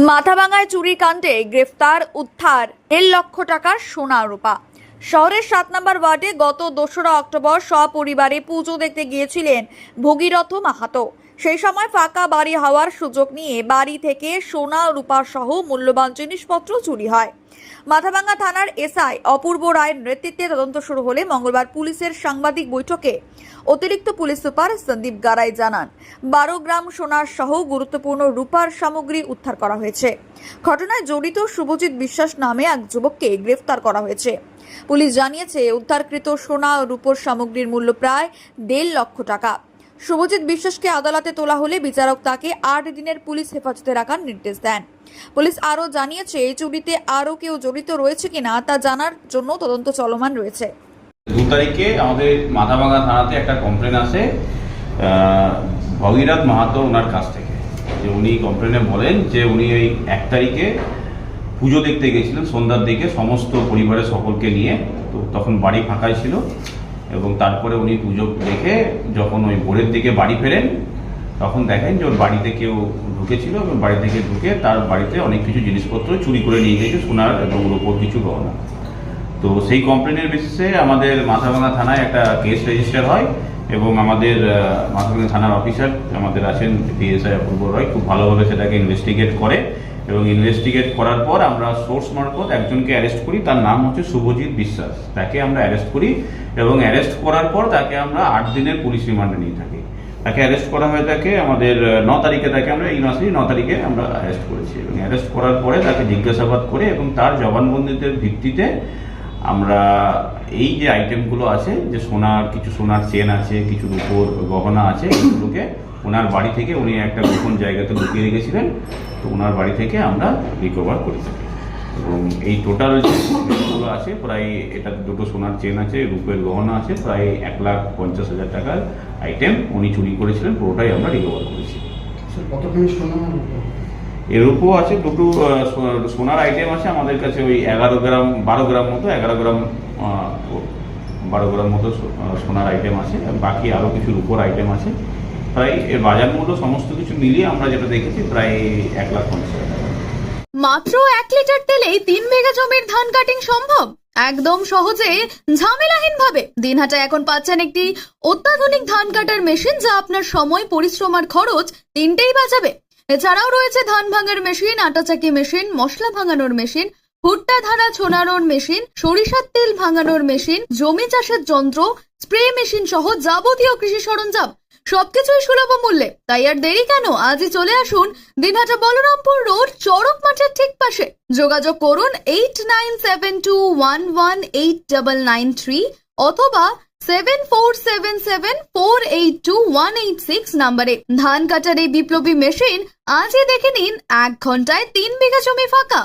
মাথাভাঙায় চুরি কাণ্ডে গ্রেফতার, উদ্ধার, দেড় লক্ষ টাকার সোনা রূপা। শহরের সাত নম্বর ওয়ার্ডে গত দোসরা অক্টোবর সপরিবারে পুজো দেখতে গিয়েছিলেন ভগীরথ মাহাতো। সেই সময় ফাঁকা বাড়ি হওয়ার সুযোগ নিয়ে বাড়ি থেকে সোনা, রূপা সহ মূল্যবান জিনিসপত্র চুরি হয়। মাথাভাঙ্গা থানার এসআই অপূর্ব রায়ের নেতৃত্বে তদন্ত শুরু হলে মঙ্গলবার পুলিশের সাংবাদিক বৈঠকে অতিরিক্ত পুলিশ সুপার সন্দীপ গারাই জানান, বারো গ্রাম সোনার সহ গুরুত্বপূর্ণ রূপার সামগ্রী উদ্ধার করা হয়েছে। ঘটনায় জড়িত শুভজিৎ বিশ্বাস নামে এক যুবককে গ্রেফতার করা হয়েছে। পুলিশ জানিয়েছে, উদ্ধারকৃত সোনা ও রূপোর সামগ্রীর মূল্য প্রায় দেড় লক্ষ টাকা। শুভজিৎ বিশ্বাসকে আদালতে তোলা হলে বিচারক তাকে আট দিনের পুলিশ হেফাজতে রাখার নির্দেশ দেন। পুলিশ আরও জানিয়েছে, এই চুরিতে আরও কেউ জড়িত রয়েছে কিনা তা জানার জন্য তদন্ত চলমান রয়েছে। দু তারিখে আমাদের মাথাভাঙা থানাতে একটা কমপ্লেন আসে ভগীরথ মাহাতো ওনার কাছ থেকে। যে উনি কমপ্লেনে বলেন যে উনি ওই এক তারিখে পুজো দেখতে গেছিলেন, সন্ধ্যার দিকে সমস্ত পরিবারের সকলকে নিয়ে, তো তখন বাড়ি ফাঁকাই ছিল এবং তারপরে উনি পুজো দেখে যখন ওই ভোরের দিকে বাড়ি ফেরেন, তখন দেখেন যে ওর বাড়িতে কেউ ঢুকেছিল এবং বাড়ি থেকে ঢুকে তার বাড়িতে অনেক কিছু জিনিসপত্র চুরি করে নিয়ে গেছে সোনার এবং রূপোর কিছু গহনা। তো সেই কমপ্লেনের বেসিসে আমাদের মাথাভাঙা থানায় একটা কেস রেজিস্টার হয় এবং আমাদের মাথাভাঙা থানার অফিসার আমাদের আছেন ডিএসআই অপূর্ব রয়, খুব ভালোভাবে সেটাকে ইনভেস্টিগেট করে এবং ইনভেস্টিগেট করার পর আমরা সোর্স মারফত একজনকে অ্যারেস্ট করি, তার নাম হচ্ছে শুভজিৎ বিশ্বাস। তাকে আমরা অ্যারেস্ট করি এবং অ্যারেস্ট করার পর তাকে আমরা আট দিনের পুলিশ রিমান্ডে নিয়ে থাকি। তাকে অ্যারেস্ট করা হয়ে থাকে আমাদের ন তারিখে তাকে আমরা এই মাসেই ন তারিখে আমরা অ্যারেস্ট করেছি এবং অ্যারেস্ট করার পরে তাকে জিজ্ঞাসাবাদ করে এবং তার জবানবন্দিদের ভিত্তিতে আমরা এই যে আইটেমগুলো আছে, যে সোনার, কিছু সোনার চেন আছে, কিছু রূপোর গহনা আছে, এগুলোকে ওনার বাড়ি থেকে উনি একটা গোপন জায়গাতে লুকিয়ে রেখেছিলেন, তো ওনার বাড়ি থেকে আমরা রিকভার করেছি। এবং এই টোটাল যে জিনিসগুলো আছে, প্রায় এটা দুটো সোনার চেন আছে, রূপের গহনা আছে, প্রায় এক লাখ পঞ্চাশ হাজার টাকার আইটেম উনি চুরি করেছিলেন, পুরোটাই আমরা রিকভার করেছি। সোনা আর রূপো? এর উপর আছে দুটো সোনার আইটেম আছে আমাদের কাছে ওই এগারো গ্রাম, বারো গ্রাম মতো, এগারো গ্রাম বারো গ্রাম মতো সোনার আইটেম আছে বাকি আরও কিছু রূপোর আইটেম আছে। প্রায় এর বাজার মূল্য সমস্ত কিছু মিলিয়ে আমরা যেটা দেখেছি, প্রায় এক লাখ পঞ্চাশ মাত্র এক লিটার তেলেই তিন বিঘা জমির ধান কাটিং সম্ভব? একদম সহজে ঝামেলাহীন ভাবে দিনহাটায় এখন পাচ্ছেন একটি অত্যাধুনিক ধান কাটার মেশিন যা আপনার সময়, পরিশ্রম আর খরচ তিনটেই বাঁচাবে। এছাড়াও রয়েছে ধান ভাঙার মেশিন, আটা চাকি মেশিন, মশলা ভাঙানোর মেশিন, ভুট্টা ধারা ছোনানোর মেশিন, সরিষার তেল ভাঙানোর মেশিন, জমি চাষের যন্ত্র, স্প্রে মেশিন সহ যাবতীয় কৃষি সরঞ্জাম। সবকিছুই সুলভ মূল্যে। তাই আর দেরি কেন? আজই চলে আসুন দিনহাটা বলরামপুর রোড চড়ক মাঠের ঠিক পাশে। যোগাযোগ করুন eight nine seven two one one eight double nine three অথবা seven four seven seven four eight two one eight six নাম্বারে ধান কাটার এই বিপ্লবী মেশিন আজই দেখে নিন এক ঘন্টায় তিন বিঘা জমি ফাঁকা।